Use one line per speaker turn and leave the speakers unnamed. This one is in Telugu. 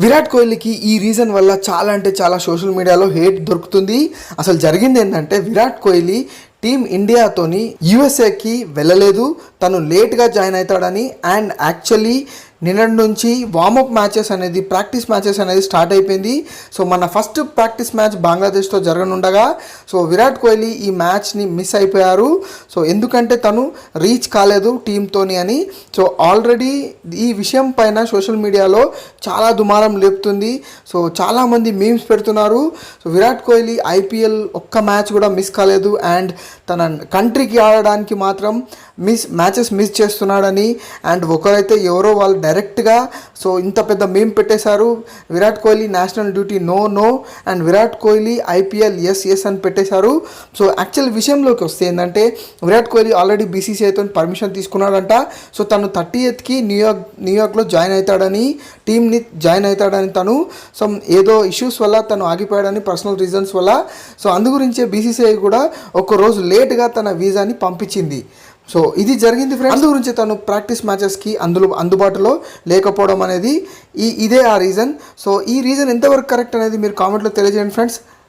విరాట్ కోహ్లీకి ఈ రీజన్ వల్ల చాలా అంటే చాలా సోషల్ మీడియాలో హేట్ దొరుకుతుంది. అసలు జరిగింది ఏంటంటే విరాట్ కోహ్లీ టీం ఇండియాతోని యుఎస్ఏకి వెళ్ళలేదు. తను లేట్గా జాయిన్ అవుతాడని అండ్ యాక్చువల్లీ నిన్నటి నుంచి వార్మప్ మ్యాచెస్ అనేది ప్రాక్టీస్ మ్యాచెస్ అనేది స్టార్ట్ అయిపోయింది. సో మన ఫస్ట్ ప్రాక్టీస్ మ్యాచ్ బంగ్లాదేశ్తో జరగనుండగా. సో విరాట్ కోహ్లీ ఈ మ్యాచ్ని మిస్ అయిపోయారు. సో ఎందుకంటే తను రీచ్ కాలేదు టీంతోని అని. సో ఆల్రెడీ ఈ విషయం పైన సోషల్ మీడియాలో చాలా దుమారం లేపుతుంది. సో చాలామంది మీమ్స్ పెడుతున్నారు. సో విరాట్ కోహ్లీ ఐపీఎల్ ఒక్క మ్యాచ్ కూడా మిస్ కాలేదు. అండ్ తన కంట్రీకి ఆడడానికి మాత్రం మిస్ మ్యాచెస్ మిస్ చేస్తున్నాడని అండ్ ఒకరైతే ఎవరో వాళ్ళు డైరెక్ట్గా సో ఇంత పెద్ద మేమ్ పెట్టేశారు. Virat Kohli national duty no no and Virat Kohli IPL yes yes అని పెట్టేశారు. సో యాక్చువల్ విషయంలోకి వస్తే ఏంటంటే విరాట్ కోహ్లీ ఆల్రెడీ బీసీసీఐతో పర్మిషన్ తీసుకున్నాడంట. సో తను థర్టీ ఎయిత్కి న్యూయార్క్ న్యూయార్క్లో జాయిన్ అవుతాడని టీంని జాయిన్ అవుతాడని తను సో ఏదో ఇష్యూస్ వల్ల తను ఆగిపోయాడని పర్సనల్ రీజన్స్ వల్ల. సో అందు గురించే బీసీసీఐ కూడా ఒక రోజు లేట్గా తన వీసాని పంపించింది. సో ఇది జరిగింది ఫ్రెండ్స్ అందు గురించి తను ప్రాక్టీస్ మ్యాచెస్కి అందులో అందుబాటులో లేకపోవడం అనేది ఈ ఇదే ఆ రీజన్ సో ఈ రీజన్ ఎంతవరకు కరెక్ట్ అనేది మీరు కామెంట్లో తెలియజేయండి ఫ్రెండ్స్